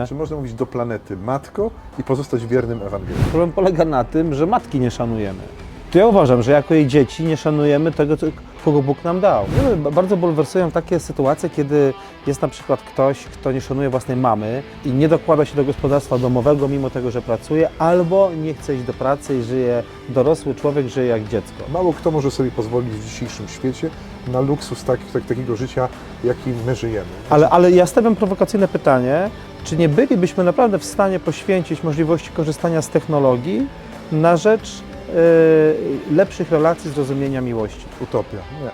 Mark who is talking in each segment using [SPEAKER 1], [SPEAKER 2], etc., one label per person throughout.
[SPEAKER 1] Nie?
[SPEAKER 2] Czy można mówić do planety matko i pozostać wiernym Ewangelii?
[SPEAKER 1] Problem polega na tym, że matki nie szanujemy. To ja uważam, że jako jej dzieci nie szanujemy tego, co- kogo Bóg nam dał. Bardzo bulwersują takie sytuacje, kiedy jest na przykład ktoś, kto nie szanuje własnej mamy i nie dokłada się do gospodarstwa domowego, mimo tego, że pracuje, albo nie chce iść do pracy i żyje, dorosły człowiek żyje jak dziecko.
[SPEAKER 2] Mało kto może sobie pozwolić w dzisiejszym świecie na luksus tak, tak, takiego życia, jakim my żyjemy.
[SPEAKER 1] Ale, ale ja stawiam prowokacyjne pytanie, czy nie bylibyśmy naprawdę w stanie poświęcić możliwości korzystania z technologii na rzecz e, lepszych relacji, zrozumienia miłości?
[SPEAKER 2] Utopia. Nie.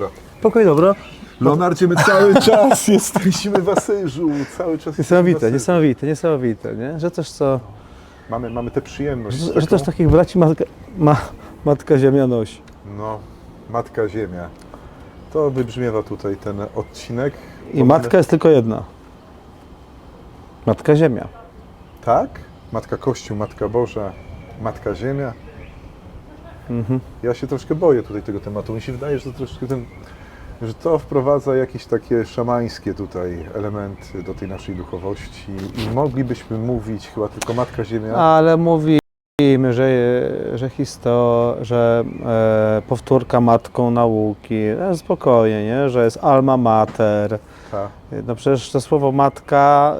[SPEAKER 2] Dobra.
[SPEAKER 1] Pokój dobro.
[SPEAKER 2] Leonardzie, my cały czas jesteśmy w Asyżu, cały czas jesteśmy w
[SPEAKER 1] Niesamowite, niesamowite, niesamowite, nie? Że też co,
[SPEAKER 2] Mamy, mamy tę przyjemność.
[SPEAKER 1] że,
[SPEAKER 2] taką-
[SPEAKER 1] że też takich braci matka, ma, matka Ziemia nosi.
[SPEAKER 2] No, Matka Ziemia. To wybrzmiewa tutaj ten odcinek.
[SPEAKER 1] I matka jest tylko jedna. Matka Ziemia.
[SPEAKER 2] Tak? Matka Kościół, Matka Boża, Matka Ziemia.
[SPEAKER 1] Mhm.
[SPEAKER 2] Ja się troszkę boję tutaj tego tematu. Mi się wydaje, że to troszkę ten, że to wprowadza jakieś takie szamańskie tutaj elementy do tej naszej duchowości i moglibyśmy mówić chyba tylko Matka Ziemia.
[SPEAKER 1] Ale mówimy, że, że historia, że e, powtórka matką nauki, e, spokojnie, nie? Że jest alma mater.
[SPEAKER 2] Ta.
[SPEAKER 1] No przecież to słowo matka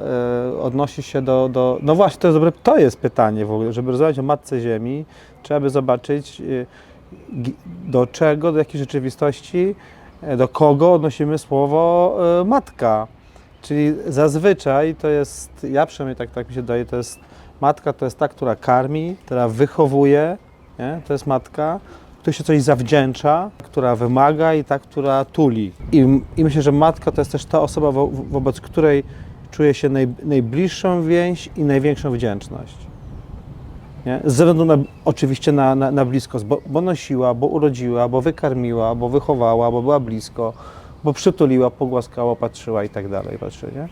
[SPEAKER 1] e, odnosi się do, do. No właśnie, to jest dobre. To jest pytanie w ogóle. Żeby rozmawiać o matce Ziemi, trzeba by zobaczyć, e, do czego, do jakiej rzeczywistości, do kogo odnosimy słowo e, matka. Czyli zazwyczaj to jest, ja przynajmniej tak, tak mi się daje, to jest matka to jest ta, która karmi, która wychowuje, nie? to jest matka, która się coś zawdzięcza, która wymaga i ta, która tuli. I, i myślę, że matka to jest też ta osoba, wo, wobec której czuje się naj, najbliższą więź i największą wdzięczność. Nie? Ze względu na, oczywiście na, na, na bliskość, bo, bo nosiła, bo urodziła, bo wykarmiła, bo wychowała, bo była blisko, bo przytuliła, pogłaskała, patrzyła i tak dalej. Patrzy, nie?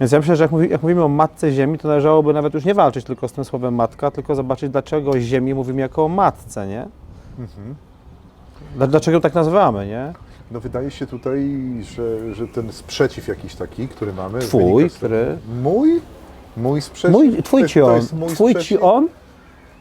[SPEAKER 1] Więc ja myślę, że jak, mówi, jak mówimy o matce ziemi, to należałoby nawet już nie walczyć tylko z tym słowem matka, tylko zobaczyć, dlaczego o ziemi mówimy jako o matce, nie?
[SPEAKER 2] Mhm.
[SPEAKER 1] Dla- Dlaczego tak nazywamy, nie?
[SPEAKER 2] No wydaje się tutaj, że, że ten sprzeciw jakiś taki, który mamy.
[SPEAKER 1] Twój, który-
[SPEAKER 2] Mój? Mój sprzeciw?
[SPEAKER 1] Mój, twój
[SPEAKER 2] To-
[SPEAKER 1] ci on,
[SPEAKER 2] mój
[SPEAKER 1] twój ci on,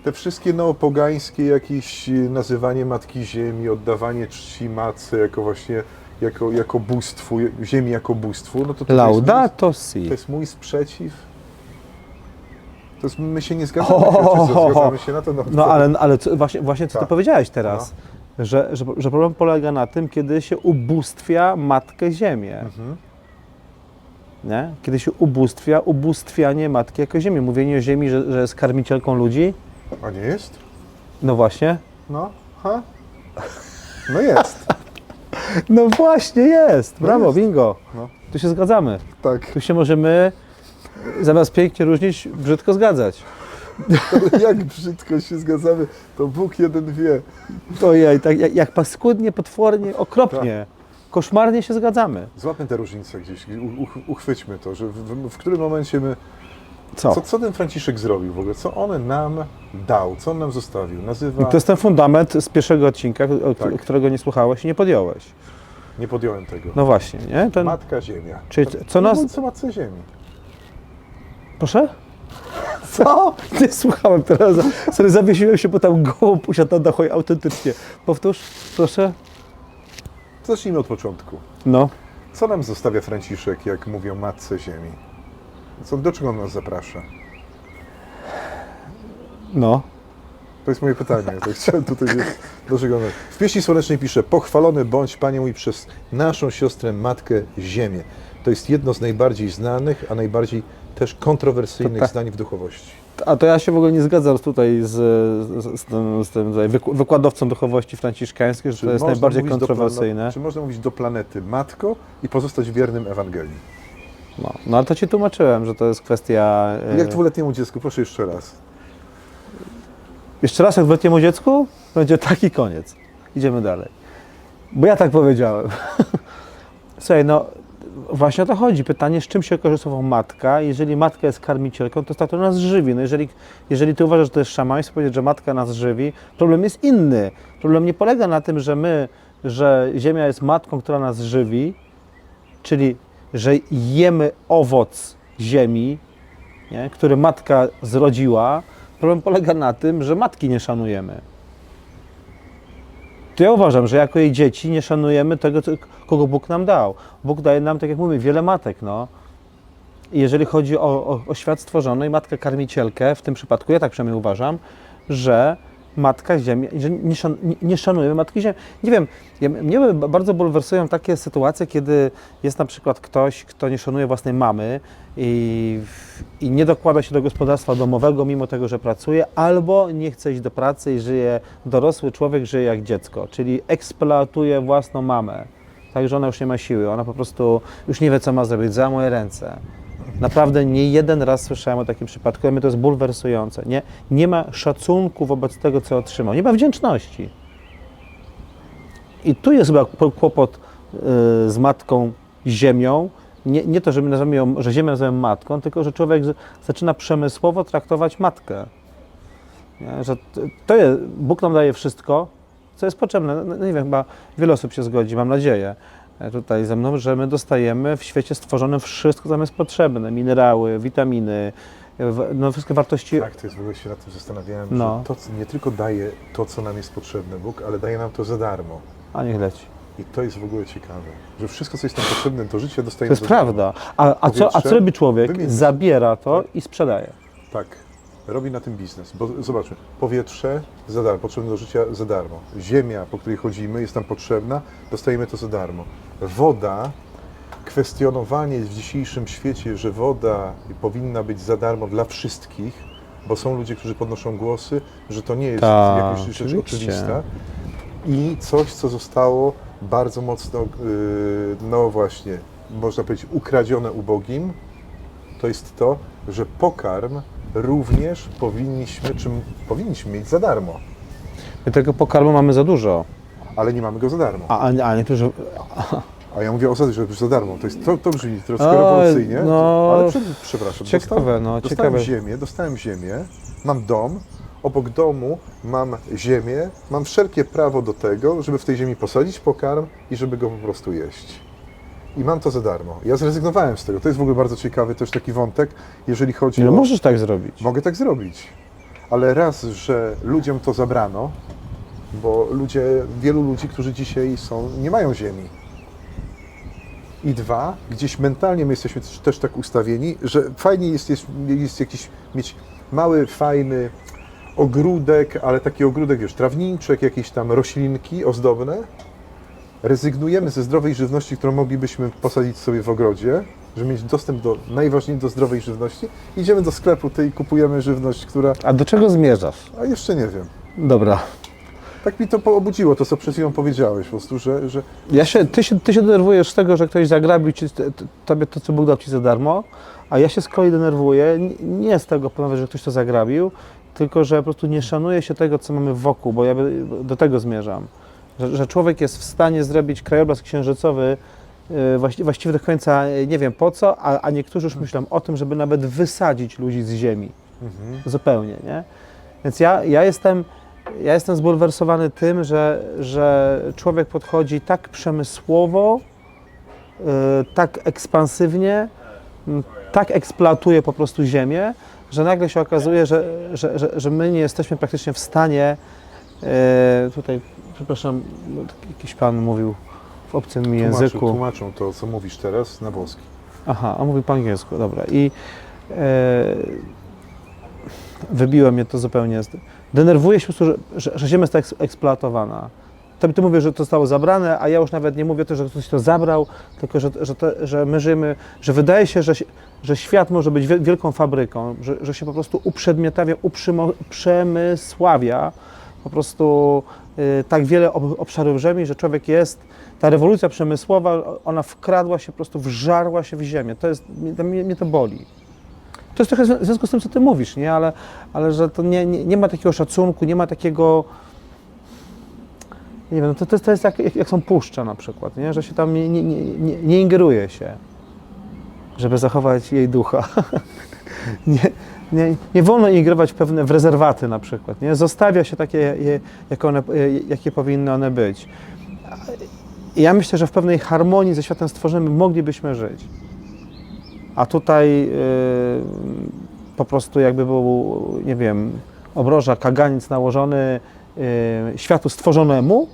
[SPEAKER 2] Te wszystkie neopogańskie jakieś y, nazywanie Matki Ziemi, oddawanie czci Matce jako właśnie, jako, jako bóstwu, Ziemi jako bóstwu, no to to,
[SPEAKER 1] laudato
[SPEAKER 2] jest,
[SPEAKER 1] si.
[SPEAKER 2] mój, to jest mój sprzeciw. To jest, my się nie zgadzamy, się, wszyscy zgadzamy się na to. No,
[SPEAKER 1] No ale, ale co, właśnie, właśnie co ty
[SPEAKER 2] Tak.
[SPEAKER 1] powiedziałeś teraz, że, że, że problem polega na tym, kiedy się ubóstwia Matkę Ziemię.
[SPEAKER 2] Mhm.
[SPEAKER 1] Nie? Kiedy się ubóstwia, ubóstwianie Matki jako Ziemi. Mówienie o Ziemi, że, że jest karmicielką ludzi,
[SPEAKER 2] A nie jest?
[SPEAKER 1] no właśnie.
[SPEAKER 2] No, ha? No jest,
[SPEAKER 1] No właśnie jest, brawo,
[SPEAKER 2] jest.
[SPEAKER 1] bingo.
[SPEAKER 2] No.
[SPEAKER 1] Tu się zgadzamy.
[SPEAKER 2] tak.
[SPEAKER 1] Tu się możemy zamiast pięknie różnić, brzydko zgadzać.
[SPEAKER 2] Jak brzydko się zgadzamy, to Bóg jeden wie.
[SPEAKER 1] Ojej, tak jak, jak paskudnie, potwornie, okropnie, koszmarnie się zgadzamy.
[SPEAKER 2] Złapmy te różnice gdzieś, u- uchwyćmy to, że w, w, w którym momencie my
[SPEAKER 1] Co?
[SPEAKER 2] Co, co ten Franciszek zrobił w ogóle? Co on nam dał? Co on nam zostawił? Nazywa...
[SPEAKER 1] I to jest ten fundament z pierwszego odcinka,
[SPEAKER 2] Tak.
[SPEAKER 1] którego nie słuchałeś i nie podjąłeś.
[SPEAKER 2] Nie podjąłem tego.
[SPEAKER 1] No właśnie, nie? Ten...
[SPEAKER 2] Matka Ziemia.
[SPEAKER 1] Czyli
[SPEAKER 2] To-
[SPEAKER 1] co
[SPEAKER 2] no
[SPEAKER 1] nas-
[SPEAKER 2] bądź Co Matce Ziemi?
[SPEAKER 1] Proszę? Co? Nie słuchałem teraz. Sorry, zawiesiłem się, bo tam głową usiadł na dachu autentycznie. Powtórz, proszę.
[SPEAKER 2] Zacznijmy od początku.
[SPEAKER 1] No.
[SPEAKER 2] Co nam zostawia Franciszek, jak mówią Matce Ziemi? Co, do czego on nas zaprasza?
[SPEAKER 1] No.
[SPEAKER 2] To jest moje pytanie. Chciałem tutaj do czego. W pieśni słonecznej pisze Pochwalony bądź Panie mój przez naszą siostrę Matkę Ziemię. To jest jedno z najbardziej znanych, a najbardziej też kontrowersyjnych
[SPEAKER 1] tak.
[SPEAKER 2] zdań w duchowości.
[SPEAKER 1] A to ja się w ogóle nie zgadzam tutaj z, z, z tym, z tym tutaj wyk- wykładowcą duchowości franciszkańskiej, że to jest najbardziej
[SPEAKER 2] do
[SPEAKER 1] kontrowersyjne.
[SPEAKER 2] plana- czy można mówić do planety Matko i pozostać wiernym Ewangelii?
[SPEAKER 1] No. no ale to ci tłumaczyłem, że to jest kwestia... e,
[SPEAKER 2] Jak dwuletniemu dziecku, proszę jeszcze raz.
[SPEAKER 1] Jeszcze raz jak wletniemu dziecku, będzie taki koniec. Idziemy dalej. Bo ja tak powiedziałem. Słuchaj, no właśnie o to chodzi. Pytanie, z czym się korzystował matka? Jeżeli matka jest karmicielką, to to nas żywi. No jeżeli, jeżeli ty uważasz, że to jest szamaństwo, powiedzieć, że matka nas żywi, problem jest inny. Problem nie polega na tym, że my, że ziemia jest matką, która nas żywi, czyli że jemy owoc ziemi, nie, który matka zrodziła. Problem polega na tym, że matki nie szanujemy. To ja uważam, że jako jej dzieci nie szanujemy tego, co- kogo Bóg nam dał. Bóg daje nam, tak jak mówię, wiele matek. No. Jeżeli chodzi o, o, o świat stworzony i matkę karmicielkę, w tym przypadku ja tak przynajmniej uważam, że matka ziemi, że nie, szan, nie, nie szanujemy matki ziemi. Nie wiem, ja, mnie bardzo bulwersują takie sytuacje, kiedy jest na przykład ktoś, kto nie szanuje własnej mamy i, i nie dokłada się do gospodarstwa domowego, mimo tego, że pracuje, albo nie chce iść do pracy i żyje, dorosły człowiek żyje jak dziecko, czyli eksploatuje własną mamę. Tak, że ona już nie ma siły, ona po prostu już nie wie, co ma zrobić, za moje ręce. Naprawdę nie jeden raz słyszałem o takim przypadku, dla mnie to jest bulwersujące. Nie, nie ma szacunku wobec tego, co otrzymał, nie ma wdzięczności. I tu jest chyba po- kłopot y, z matką ziemią. Nie, nie to, że my nazywamy ją, że ziemię nazywamy matką, tylko że człowiek zaczyna przemysłowo traktować matkę. Nie? Że to jest, Bóg nam daje wszystko, co jest potrzebne. No, no nie wiem, chyba wiele osób się zgodzi, mam nadzieję, tutaj ze mną, że my dostajemy w świecie stworzonym wszystko, co nam jest potrzebne. Minerały, witaminy, no, wszystkie wartości.
[SPEAKER 2] Tak, to jest w ogóle się nad tym zastanawiałem,
[SPEAKER 1] No.
[SPEAKER 2] że to nie tylko daje to, co nam jest potrzebne Bóg, ale daje nam to za darmo.
[SPEAKER 1] A niech leci.
[SPEAKER 2] I to jest w ogóle ciekawe, że wszystko, co jest nam potrzebne
[SPEAKER 1] To
[SPEAKER 2] dostajemy
[SPEAKER 1] jest
[SPEAKER 2] za darmo.
[SPEAKER 1] prawda. A, a, co, a co robi człowiek? Zabiera to i sprzedaje.
[SPEAKER 2] Tak, robi na tym biznes. Bo zobaczmy, powietrze za darmo, potrzebne do życia za darmo. Ziemia, po której chodzimy, jest nam potrzebna, dostajemy to za darmo. Woda, kwestionowanie w dzisiejszym świecie, że woda powinna być za darmo dla wszystkich, bo są ludzie, którzy podnoszą głosy, że to nie jest
[SPEAKER 1] Tak,
[SPEAKER 2] jakaś rzecz
[SPEAKER 1] oczywiście.
[SPEAKER 2] oczywista. I coś, co zostało bardzo mocno, yy, no właśnie, można powiedzieć, ukradzione ubogim, to jest to, że pokarm również powinniśmy, czym powinniśmy mieć za darmo,
[SPEAKER 1] My tego pokarmu mamy za dużo.
[SPEAKER 2] ale nie mamy go za darmo.
[SPEAKER 1] A, a, a niektórzy.
[SPEAKER 2] A ja mówię o zasadzie, że za darmo. To, jest, to, to brzmi troszkę rewolucyjnie,
[SPEAKER 1] no,
[SPEAKER 2] ale prze, przepraszam.
[SPEAKER 1] ciekawe, no,
[SPEAKER 2] dostałem
[SPEAKER 1] ciekawe.
[SPEAKER 2] ziemię, dostałem ziemię, mam dom, obok domu mam ziemię, mam wszelkie prawo do tego, żeby w tej ziemi posadzić pokarm i żeby go po prostu jeść. I mam to za darmo. Ja zrezygnowałem z tego. To jest w ogóle bardzo ciekawy też taki wątek, jeżeli chodzi
[SPEAKER 1] No
[SPEAKER 2] o...
[SPEAKER 1] możesz tak zrobić.
[SPEAKER 2] Mogę tak zrobić. Ale raz, że ludziom to zabrano, bo ludzie, wielu ludzi, którzy dzisiaj są, nie mają ziemi. I dwa, gdzieś mentalnie my jesteśmy też- tak ustawieni, że fajnie jest, jest, jest jakiś mieć mały, fajny ogródek, ale taki ogródek, wiesz, trawniczek, jakieś tam roślinki ozdobne. Rezygnujemy ze zdrowej żywności, którą moglibyśmy posadzić sobie w ogrodzie, żeby mieć dostęp do, najważniejszej do zdrowej żywności. Idziemy do sklepu i kupujemy żywność, która,
[SPEAKER 1] A do czego zmierzasz?
[SPEAKER 2] a jeszcze nie wiem.
[SPEAKER 1] Dobra.
[SPEAKER 2] Tak mi to poobudziło, to co przed chwilą powiedziałeś, po prostu, że, że
[SPEAKER 1] Ja się, ty, się, ty się denerwujesz z tego, że ktoś zagrabił ci, tobie to, co Bóg dał ci za darmo, a ja się z kolei denerwuję nie z tego, panowie, że ktoś to zagrabił, tylko że po prostu nie szanuje się tego, co mamy wokół, bo ja do tego zmierzam. Że, że człowiek jest w stanie zrobić krajobraz księżycowy właści- właściwie do końca yy, nie wiem po co, a, a niektórzy już myślą o tym, żeby nawet wysadzić ludzi z ziemi. Zupełnie, nie? Więc ja, ja jestem, ja jestem zbulwersowany tym, że, że człowiek podchodzi tak przemysłowo, yy, tak ekspansywnie, tak eksploatuje po prostu ziemię, że nagle się okazuje, że, że, że, że my nie jesteśmy praktycznie w stanie, tutaj, przepraszam, no, jakiś pan mówił w obcym mi
[SPEAKER 2] tłumaczą,
[SPEAKER 1] języku.
[SPEAKER 2] tłumaczą to, co mówisz teraz, na włoski.
[SPEAKER 1] Aha, a mówi po angielsku, dobra. I e, wybiło mnie to zupełnie. z- Denerwuję się po prostu, że, że, ziemia jest tak eks- eksploatowana. To ty mówisz, że to zostało zabrane, a ja już nawet nie mówię to, że ktoś to zabrał, tylko że, że, to, że my żyjemy, że wydaje się, że, że świat może być wiel- wielką fabryką, że, że się po prostu uprzedmiotawia, uprzymo- przemysławia po prostu tak wiele ob- obszarów ziemi, że człowiek jest, ta rewolucja przemysłowa, ona wkradła się, po prostu wżarła się w ziemię. To jest, mnie, mnie, to boli. To jest trochę w związku z tym, co ty mówisz, nie? Ale, ale że to nie, nie, nie ma takiego szacunku, nie ma takiego, nie wiem, to, to, jest- to jest jak, jak, są puszcze na przykład, nie? że się tam nie, nie, nie, nie ingeruje się, żeby zachować jej ducha. nie, nie, nie wolno ingerować w pewne w rezerwaty na przykład, nie? Zostawia się takie, jak one, jakie powinny one być. Ja myślę, że w pewnej harmonii ze światem stworzonym moglibyśmy żyć. A tutaj yy, po prostu jakby był, nie wiem, obroża, kaganiec nałożony yy, światu stworzonemu,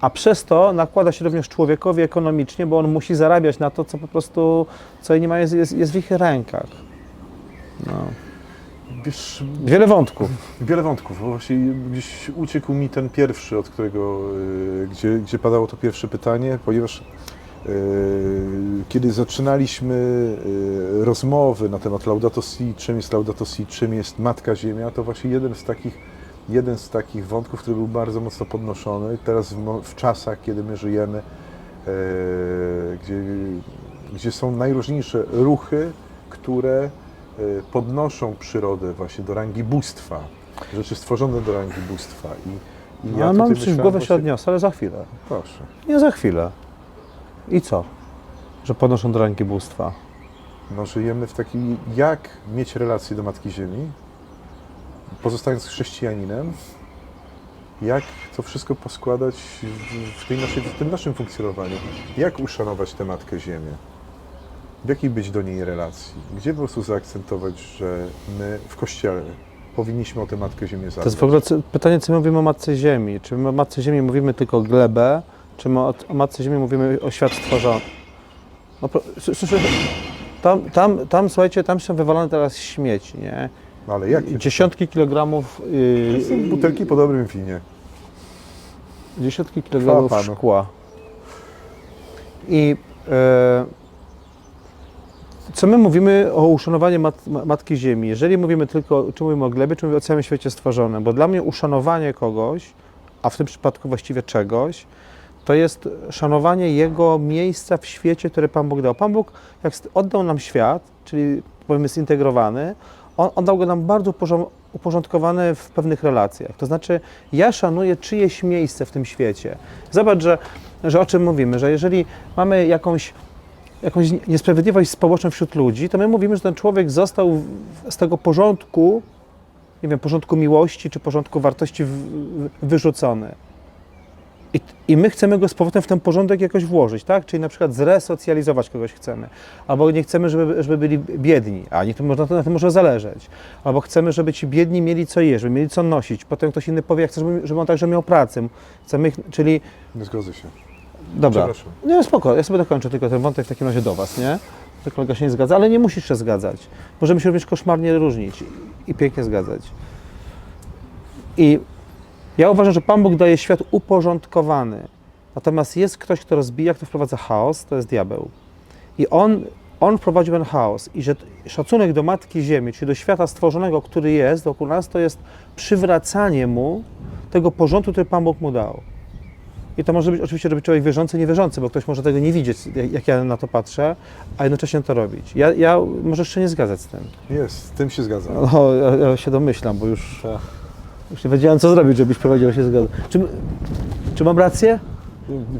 [SPEAKER 1] a przez to nakłada się również człowiekowi ekonomicznie, bo on musi zarabiać na to, co po prostu, co nie ma, jest, jest, jest w ich rękach. No.
[SPEAKER 2] Wiesz,
[SPEAKER 1] Wiele wątków.
[SPEAKER 2] wiele wątków, bo właśnie gdzieś uciekł mi ten pierwszy, od którego, y, gdzie, gdzie padało to pierwsze pytanie, ponieważ y, kiedy zaczynaliśmy y, rozmowy na temat Laudato Si, czym jest Laudato Si, czym jest Matka Ziemia, to właśnie jeden z takich, jeden z takich wątków, który był bardzo mocno podnoszony. Teraz w, w czasach, kiedy my żyjemy, gdzie, gdzie są najróżniejsze ruchy, które podnoszą przyrodę właśnie do rangi bóstwa, rzeczy stworzone do rangi bóstwa. I, i
[SPEAKER 1] Ja mam coś w głowę się odniosę, ale za chwilę.
[SPEAKER 2] Proszę.
[SPEAKER 1] Nie za chwilę. I co? Że podnoszą do rangi bóstwa.
[SPEAKER 2] No, żyjemy w takiej, jak mieć relację do Matki Ziemi, pozostając chrześcijaninem, jak to wszystko poskładać w, tej naszej, w tym naszym funkcjonowaniu, jak uszanować tę Matkę Ziemię, w jakiej być do niej relacji, gdzie po prostu zaakcentować, że my w Kościele powinniśmy o tę Matkę Ziemię zadbać.
[SPEAKER 1] To jest w ogóle pytanie, co my mówimy o Matce Ziemi. Czy my o Matce Ziemi mówimy tylko glebę, czy my o, o Matce Ziemi mówimy o świat stworzony? No, pro- s- s- tam, tam, tam, słuchajcie, tam są wywalone teraz śmieci, nie?
[SPEAKER 2] No, ale jakie?
[SPEAKER 1] Dziesiątki kilogramów,
[SPEAKER 2] To są
[SPEAKER 1] yy,
[SPEAKER 2] butelki po dobrym winie.
[SPEAKER 1] dziesiątki kilogramów szkła. I e, co my mówimy o uszanowaniu mat, ma- Matki Ziemi? Jeżeli mówimy tylko, czy mówimy o glebie, czy mówimy o całym świecie stworzonym? Bo dla mnie uszanowanie kogoś, a w tym przypadku właściwie czegoś, to jest szanowanie Jego miejsca w świecie, które Pan Bóg dał. Pan Bóg, jak oddał nam świat, czyli powiedzmy zintegrowany, on, on dał go nam bardzo uporząd- uporządkowany w pewnych relacjach. To znaczy, ja szanuję czyjeś miejsce w tym świecie. Zobacz, że, że o czym mówimy, że jeżeli mamy jakąś, jakąś niesprawiedliwość społeczną wśród ludzi, to my mówimy, że ten człowiek został z tego porządku, nie wiem, porządku miłości czy porządku wartości wyrzucony. I, I my chcemy go z powrotem w ten porządek jakoś włożyć, tak? Czyli na przykład zresocjalizować kogoś chcemy. Albo nie chcemy, żeby, żeby byli biedni, a nie, to można, na tym może zależeć. Albo chcemy, żeby ci biedni mieli co jeść, żeby mieli co nosić. Potem ktoś inny powie, jak chcę, żeby, żeby on także miał pracę. Chcemy ich, czyli,
[SPEAKER 2] Nie zgodzę się.
[SPEAKER 1] Dobra, nie, spoko, ja sobie dokończę tylko ten wątek w takim razie do Was, nie? To kolega się nie zgadza, ale nie musisz się zgadzać. Możemy się również koszmarnie różnić i pięknie zgadzać. I ja uważam, że Pan Bóg daje świat uporządkowany. Natomiast jest ktoś, kto rozbija, kto wprowadza chaos, to jest diabeł. I on, on wprowadził ten chaos. I że szacunek do Matki Ziemi, czyli do świata stworzonego, który jest wokół nas, to jest przywracanie mu tego porządku, który Pan Bóg mu dał. I to może być oczywiście robić człowiek wierzący, niewierzący, bo ktoś może tego nie widzieć, jak, ja na to patrzę, a jednocześnie to robić. Ja, ja może jeszcze nie zgadzać z tym.
[SPEAKER 2] Jest, z tym się zgadzam.
[SPEAKER 1] No, ja, ja się domyślam, bo już,
[SPEAKER 2] Tak.
[SPEAKER 1] już nie wiedziałem, co zrobić, żebyś powiedział, że się zgadza. Czy, czy mam rację?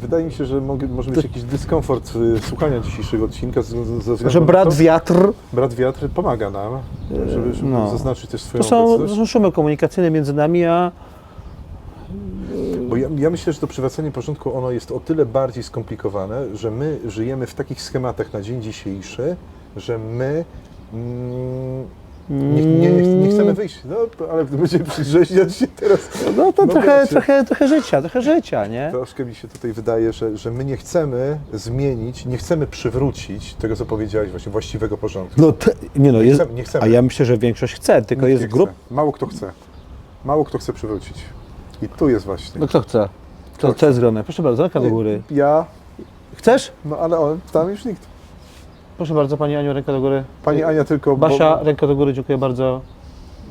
[SPEAKER 2] Wydaje mi się, że mogę, może mieć jakiś dyskomfort y, słuchania dzisiejszego odcinka ze względu
[SPEAKER 1] Że
[SPEAKER 2] na
[SPEAKER 1] brat
[SPEAKER 2] to,
[SPEAKER 1] wiatr
[SPEAKER 2] brat wiatr pomaga nam, żeby, żeby
[SPEAKER 1] no.
[SPEAKER 2] zaznaczyć też swoją
[SPEAKER 1] to są, to
[SPEAKER 2] obecność.
[SPEAKER 1] są szumy komunikacyjne między nami, a
[SPEAKER 2] Bo ja, ja myślę, że to przywracanie porządku ono jest o tyle bardziej skomplikowane, że my żyjemy w takich schematach na dzień dzisiejszy, że my mm, nie, nie, nie, chcemy wyjść. No, ale będziemy przyrzeźniać się teraz.
[SPEAKER 1] no to
[SPEAKER 2] No
[SPEAKER 1] trochę, trochę, trochę życia, trochę życia, nie?
[SPEAKER 2] Troszkę mi się tutaj wydaje, że, że my nie chcemy zmienić, nie chcemy przywrócić tego, co powiedziałeś, właśnie właściwego porządku.
[SPEAKER 1] No te, nie no,
[SPEAKER 2] Nie
[SPEAKER 1] jest,
[SPEAKER 2] chcemy, nie chcemy.
[SPEAKER 1] a ja myślę, że większość chce, tylko
[SPEAKER 2] Nikt
[SPEAKER 1] jest grup.
[SPEAKER 2] chce. Mało kto chce. Mało kto chce przywrócić. I tu jest właśnie.
[SPEAKER 1] No kto chce?
[SPEAKER 2] Kto
[SPEAKER 1] To, to jest grone. Proszę bardzo, ręka do góry.
[SPEAKER 2] Ja,
[SPEAKER 1] Chcesz?
[SPEAKER 2] no ale on, tam już nikt.
[SPEAKER 1] Proszę bardzo, Pani Aniu, ręka do góry.
[SPEAKER 2] Pani Ania tylko, bo
[SPEAKER 1] Basia, ręka do góry, dziękuję bardzo.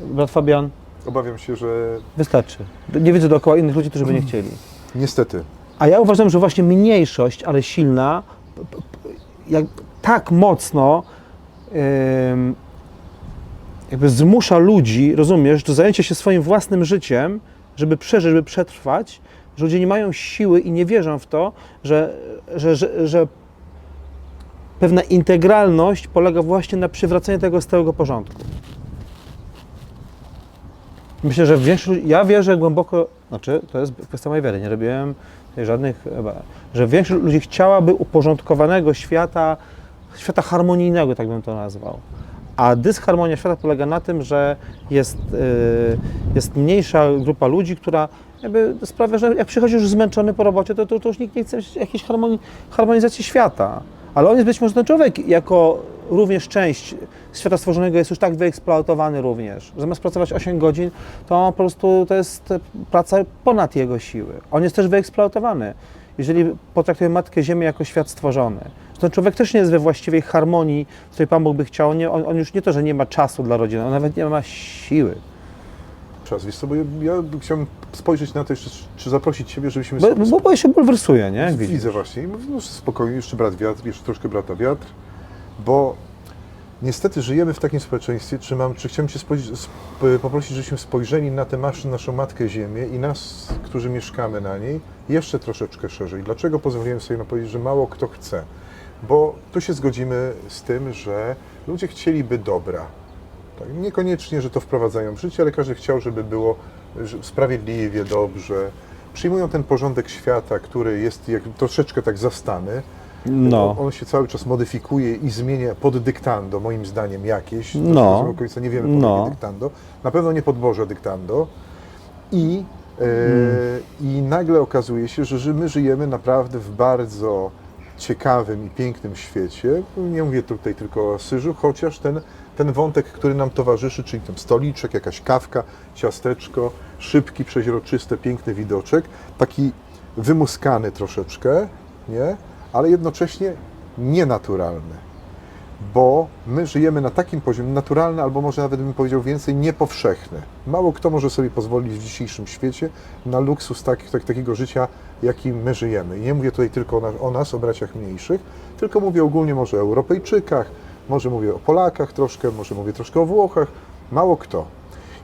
[SPEAKER 1] Brat Fabian,
[SPEAKER 2] obawiam się, że
[SPEAKER 1] wystarczy. Nie widzę dookoła innych ludzi, którzy by nie chcieli.
[SPEAKER 2] niestety
[SPEAKER 1] A ja uważam, że właśnie mniejszość, ale silna, p- p- jak, tak mocno jakby zmusza ludzi, rozumiesz, do zajęcia się swoim własnym życiem, żeby przeżyć, żeby przetrwać, że ludzie nie mają siły i nie wierzą w to, że, że, że, że pewna integralność polega właśnie na przywracaniu tego stałego porządku. Myślę, że większość, ja wierzę głęboko, znaczy to jest kwestia mojej wiary, nie robiłem żadnych, że większość ludzi chciałaby uporządkowanego świata, świata harmonijnego, tak bym to nazwał. A dysharmonia świata polega na tym, że jest, yy, jest mniejsza grupa ludzi, która jakby sprawia, że jak przychodzi już zmęczony po robocie, to, to, to już nikt nie chce jakiejś harmonii, harmonizacji świata. Ale on jest być może ten człowiek jako również część świata stworzonego jest już tak wyeksploatowany również. Zamiast pracować 8 godzin, to po prostu to jest praca ponad jego siły. On jest też wyeksploatowany. Jeżeli potraktujemy Matkę Ziemię jako świat stworzony, to ten człowiek też nie jest we właściwej harmonii, w której Pan Bóg by chciał. Nie, on, on już nie to, że nie ma czasu dla rodziny, on nawet nie ma siły.
[SPEAKER 2] Czas, wiesz co, bo ja, ja chciałbym spojrzeć na to jeszcze, czy zaprosić Ciebie, żebyśmy...
[SPEAKER 1] Bo, bo, bo się bulwersuje, nie? Widzisz.
[SPEAKER 2] Widzę właśnie. I mówię, no, spokojnie, jeszcze brat wiatr, jeszcze troszkę brata wiatr, bo niestety żyjemy w takim społeczeństwie, czy, mam, czy chciałem poprosić, żebyśmy spojrzeli na tę masz- naszą Matkę Ziemię i nas, którzy mieszkamy na niej, jeszcze troszeczkę szerzej. Dlaczego pozwoliłem sobie na powiedzieć, że mało kto chce? Bo tu się zgodzimy z tym, że ludzie chcieliby dobra. Tak, niekoniecznie, że to wprowadzają w życie, ale każdy chciał, żeby było sprawiedliwie, dobrze. Przyjmują ten porządek świata, który jest jak, troszeczkę tak zastany.
[SPEAKER 1] No.
[SPEAKER 2] On, się cały czas modyfikuje i zmienia pod dyktando, moim zdaniem jakieś.
[SPEAKER 1] No.
[SPEAKER 2] Do końca nie wiemy pod
[SPEAKER 1] No.
[SPEAKER 2] jakie dyktando. Na pewno nie pod Boże dyktando. I, e, I nagle okazuje się, że my żyjemy naprawdę w bardzo ciekawym i pięknym świecie. Nie mówię tutaj tylko o Asyżu, chociaż ten, ten wątek, który nam towarzyszy, czyli ten stoliczek, jakaś kawka, ciasteczko, szybki, przeźroczysty, piękny widoczek, taki wymuskany troszeczkę, nie? Ale jednocześnie nienaturalny. Bo my żyjemy na takim poziomie naturalny, albo może nawet bym powiedział więcej, niepowszechny. Mało kto może sobie pozwolić w dzisiejszym świecie na luksus tak, tak, takiego życia, jakim my żyjemy. I nie mówię tutaj tylko o, nas, o nas, o braciach mniejszych, tylko mówię ogólnie może o Europejczykach, może mówię o Polakach troszkę, może mówię troszkę o Włochach. Mało kto.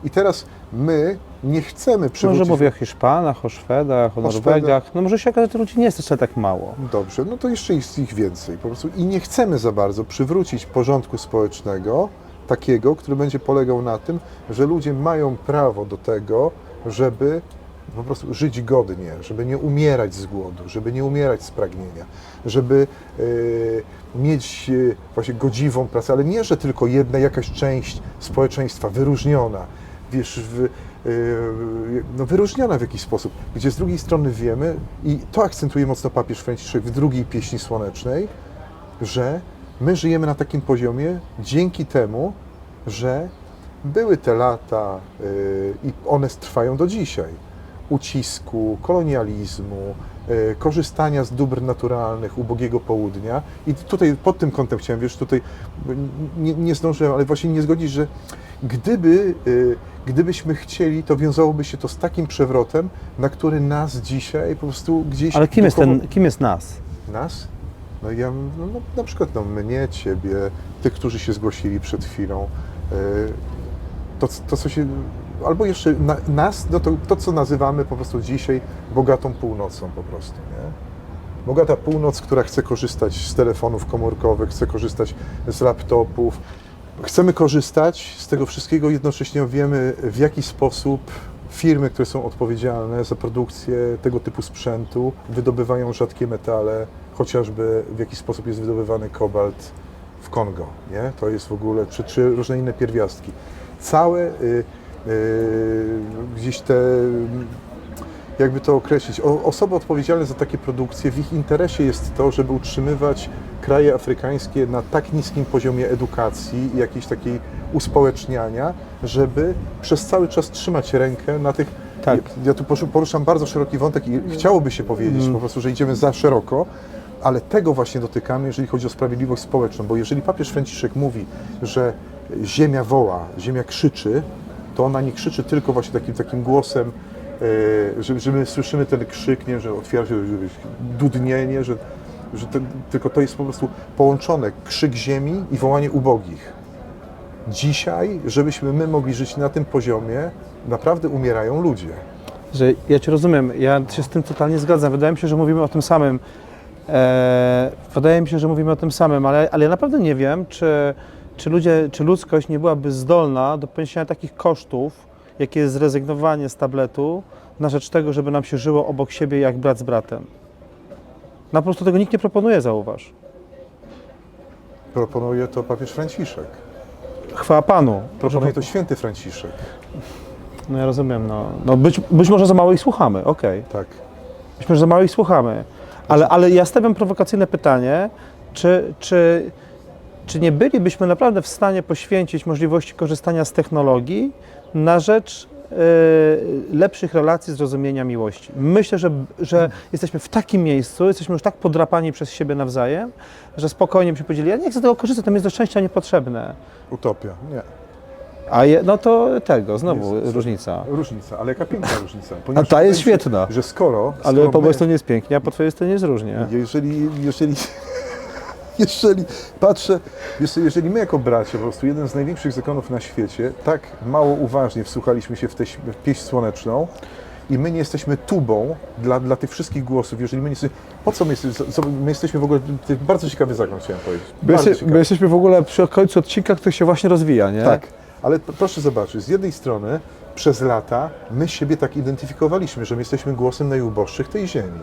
[SPEAKER 2] I teraz my nie chcemy przywrócić...
[SPEAKER 1] Może mówię o Hiszpanach, o Szwedach, o,
[SPEAKER 2] O
[SPEAKER 1] Norwegach. No może się okazać, że tych ludzi nie jest wcale tak mało.
[SPEAKER 2] Dobrze, no to jeszcze jest ich więcej po prostu. I nie chcemy za bardzo przywrócić porządku społecznego, takiego, który będzie polegał na tym, że ludzie mają prawo do tego, żeby po prostu żyć godnie, żeby nie umierać z głodu, żeby nie umierać z pragnienia, żeby e, mieć e, właśnie godziwą pracę, ale nie, że tylko jedna jakaś część społeczeństwa wyróżniona, wiesz, w, e, no, wyróżniona w jakiś sposób, gdzie z drugiej strony wiemy, i to akcentuje mocno papież Franciszek w drugiej pieśni słonecznej, że my żyjemy na takim poziomie dzięki temu, że były te lata y, i one trwają do dzisiaj. Ucisku, kolonializmu, y, korzystania z dóbr naturalnych ubogiego południa. I tutaj pod tym kątem chciałem, wiesz, tutaj y, nie, nie zdążyłem, ale właśnie nie zgodzić, że gdyby, y, gdybyśmy chcieli, to wiązałoby się to z takim przewrotem, na który nas dzisiaj po prostu gdzieś...
[SPEAKER 1] Ale kim jest,
[SPEAKER 2] duchowo-
[SPEAKER 1] ten, kim jest nas?
[SPEAKER 2] nas? No ja, no, no, na przykład no, mnie, ciebie, tych, którzy się zgłosili przed chwilą, yy, to, to co się, albo jeszcze na, nas, no to, to co nazywamy po prostu dzisiaj bogatą północą po prostu, nie? Bogata północ, która chce korzystać z telefonów komórkowych, chce korzystać z laptopów. Chcemy korzystać z tego wszystkiego, jednocześnie wiemy w jaki sposób firmy, które są odpowiedzialne za produkcję tego typu sprzętu, wydobywają rzadkie metale, chociażby w jaki sposób jest wydobywany kobalt w Kongo, nie? To jest w ogóle, czy, czy różne inne pierwiastki. Całe y, y, gdzieś te jakby to określić, o, osoby odpowiedzialne za takie produkcje, w ich interesie jest to, żeby utrzymywać kraje afrykańskie na tak niskim poziomie edukacji i jakiejś takiej uspołeczniania, żeby przez cały czas trzymać rękę na tych.
[SPEAKER 1] Tak.
[SPEAKER 2] Ja, ja tu poruszam bardzo szeroki wątek i chciałoby się powiedzieć po prostu, że idziemy za szeroko, ale tego właśnie dotykamy, jeżeli chodzi o sprawiedliwość społeczną, bo jeżeli papież Franciszek mówi, że ziemia woła, ziemia krzyczy, to ona nie krzyczy tylko właśnie takim, takim głosem, że, że my słyszymy ten krzyk, nie, że otwiera się dudnienie, że, że to, tylko to jest po prostu połączone krzyk ziemi i wołanie ubogich. Dzisiaj, żebyśmy my mogli żyć na tym poziomie, naprawdę umierają ludzie.
[SPEAKER 1] że ja Cię rozumiem, ja się z tym totalnie zgadzam. Wydaje mi się, że mówimy o tym samym. E, wydaje mi się, że mówimy o tym samym, ale, ale ja naprawdę nie wiem, czy, czy, ludzie, czy ludzkość nie byłaby zdolna do poniesienia takich kosztów, jakie jest zrezygnowanie z tabletu na rzecz tego, żeby nam się żyło obok siebie jak brat z bratem. No po prostu tego nikt nie proponuje, zauważ.
[SPEAKER 2] Proponuje to papież Franciszek.
[SPEAKER 1] Chwała Panu.
[SPEAKER 2] Proponuje to święty Franciszek.
[SPEAKER 1] No ja rozumiem, no. no być, być może za mało ich słuchamy, okej.
[SPEAKER 2] Tak.
[SPEAKER 1] Być może za mało ich słuchamy. Ale, ale ja stawiam prowokacyjne pytanie, czy, czy, czy nie bylibyśmy naprawdę w stanie poświęcić możliwości korzystania z technologii na rzecz e, lepszych relacji, zrozumienia miłości. Myślę, że, że jesteśmy w takim miejscu, jesteśmy już tak podrapani przez siebie nawzajem, że spokojnie byśmy powiedzieli, ja nie chcę tego korzystać, to mi jest do szczęścia niepotrzebne.
[SPEAKER 2] Utopia. Nie.
[SPEAKER 1] A je, no to tego, znowu
[SPEAKER 2] Jest-
[SPEAKER 1] różnica.
[SPEAKER 2] Różnica, ale jaka piękna różnica.
[SPEAKER 1] A ta jest świetna.
[SPEAKER 2] Że skoro.
[SPEAKER 1] Ale
[SPEAKER 2] skoro
[SPEAKER 1] po
[SPEAKER 2] my-
[SPEAKER 1] mojej stronie jest pięknie, a po twojej stronie jest różnie.
[SPEAKER 2] Jeżeli, jeżeli, jeżeli patrzę, jeżeli, jeżeli my jako bracia, po prostu jeden z największych zakonów na świecie, tak mało uważnie wsłuchaliśmy się w tę pieśń słoneczną i my nie jesteśmy tubą dla, dla tych wszystkich głosów, jeżeli my nie jesteśmy, po co my, jesteśmy- my jesteśmy w ogóle, bardzo ciekawy zagląd chciałem powiedzieć. Bardzo
[SPEAKER 1] jeste, bo jesteśmy w ogóle przy końcu odcinka, który się właśnie rozwija, nie?
[SPEAKER 2] Tak, ale proszę zobaczyć, z jednej strony przez lata my siebie tak identyfikowaliśmy, że my jesteśmy głosem najuboższych tej ziemi.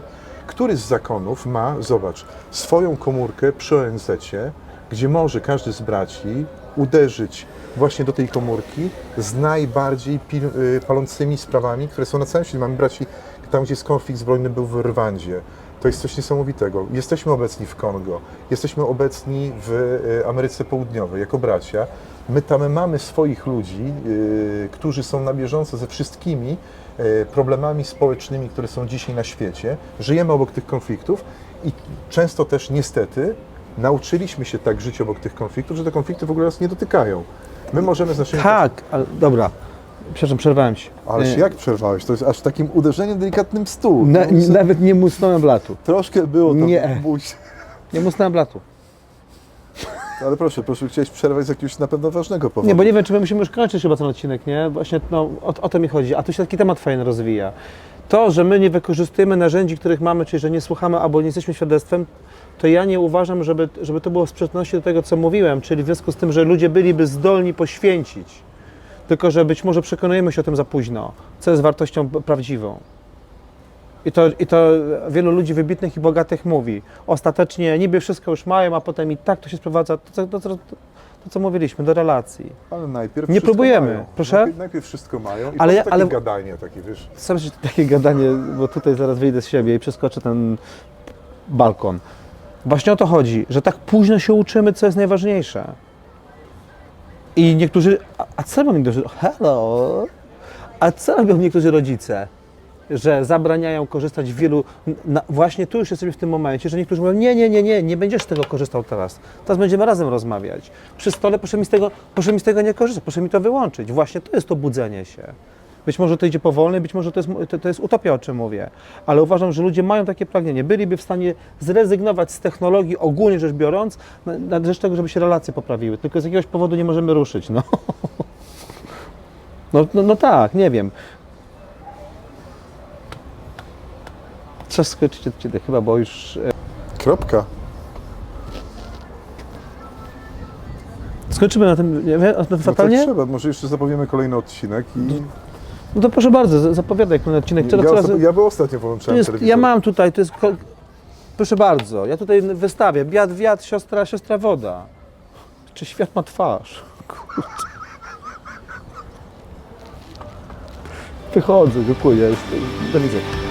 [SPEAKER 2] Który z zakonów ma, zobacz, swoją komórkę przy ONZ-cie, gdzie może każdy z braci uderzyć właśnie do tej komórki z najbardziej y, palącymi sprawami, które są na całym świecie. Mamy braci tam, gdzie jest konflikt zbrojny był w Rwandzie. To jest coś niesamowitego. Jesteśmy obecni w Kongo, jesteśmy obecni w y, Ameryce Południowej jako bracia. My tam mamy swoich ludzi, y, którzy są na bieżąco ze wszystkimi y, problemami społecznymi, które są dzisiaj na świecie. Żyjemy obok tych konfliktów i często też niestety nauczyliśmy się tak żyć obok tych konfliktów, że te konflikty w ogóle nas nie dotykają. My możemy z naszymi...
[SPEAKER 1] Tak, ale dobra. Przepraszam, przerwałem.
[SPEAKER 2] Ależ
[SPEAKER 1] Nie.
[SPEAKER 2] jak przerwałeś? To jest aż takim uderzeniem delikatnym stół.
[SPEAKER 1] Na,
[SPEAKER 2] No,
[SPEAKER 1] nawet nie musnąłem blatu.
[SPEAKER 2] Troszkę było to.
[SPEAKER 1] Nie.
[SPEAKER 2] Buź.
[SPEAKER 1] Nie musnąłem blatu.
[SPEAKER 2] Ale proszę, proszę, chciałeś przerwać z jakiegoś na pewno ważnego powodu.
[SPEAKER 1] Nie, bo nie wiem, czy my musimy już kończyć chyba ten odcinek, nie? Właśnie no, o, o to mi chodzi. A tu się taki temat fajny rozwija. To, że my nie wykorzystujemy narzędzi, których mamy, czyli że nie słuchamy albo nie jesteśmy świadectwem, to ja nie uważam, żeby, żeby to było w sprzeczności do tego, co mówiłem, czyli w związku z tym, że ludzie byliby zdolni poświęcić. Tylko, że być może przekonujemy się o tym za późno, co jest wartością prawdziwą. I to, I to wielu ludzi wybitnych i bogatych mówi. Ostatecznie niby wszystko już mają, a potem i tak to się sprowadza, to, co- to, to, to co mówiliśmy, do relacji.
[SPEAKER 2] Ale najpierw
[SPEAKER 1] Nie próbujemy.
[SPEAKER 2] Mają.
[SPEAKER 1] Proszę?
[SPEAKER 2] Najpierw, najpierw wszystko mają i
[SPEAKER 1] Ale ja-
[SPEAKER 2] ale, takie
[SPEAKER 1] ale-
[SPEAKER 2] gadanie takie, wiesz.
[SPEAKER 1] Sam się takie gadanie, bo tutaj zaraz wyjdę z siebie i przeskoczę ten balkon. Właśnie o to chodzi, że tak późno się uczymy, co jest najważniejsze. I niektórzy, a, co robią niektórzy, hello, a co robią niektórzy rodzice? Że zabraniają korzystać wielu, na, właśnie tu już jesteśmy w tym momencie, że niektórzy mówią, nie, nie, nie, nie, nie będziesz z tego korzystał teraz. Teraz będziemy razem rozmawiać. Przy stole proszę mi z tego, proszę mi z tego nie korzystać, proszę mi to wyłączyć. Właśnie to jest to budzenie się. Być może to idzie powolnie, być może to jest, to, to jest utopia, o czym mówię, ale uważam, że ludzie mają takie pragnienie. Byliby w stanie zrezygnować z technologii ogólnie rzecz biorąc, na, na rzecz tego, żeby się relacje poprawiły. Tylko z jakiegoś powodu nie możemy ruszyć. No, no, no, no tak, nie wiem. Trzeba skończyć odcinek chyba, bo już... e,
[SPEAKER 2] Kropka.
[SPEAKER 1] Skończymy na tym, na tym
[SPEAKER 2] No
[SPEAKER 1] fatalnie?
[SPEAKER 2] tak trzeba, może jeszcze zapowiemy kolejny odcinek i
[SPEAKER 1] No to proszę bardzo, zapowiadaj kolejny odcinek. Co,
[SPEAKER 2] ja,
[SPEAKER 1] co
[SPEAKER 2] osobi-
[SPEAKER 1] razy-
[SPEAKER 2] ja był ostatnio
[SPEAKER 1] Tu
[SPEAKER 2] połączałem
[SPEAKER 1] jest,
[SPEAKER 2] telewizor.
[SPEAKER 1] ja mam tutaj, to jest. Proszę bardzo, ja tutaj wystawię. Wiatr, wiatr, siostra, siostra, woda. Czy świat ma twarz? Kurde. Wychodzę, dziękuję. Do widzenia.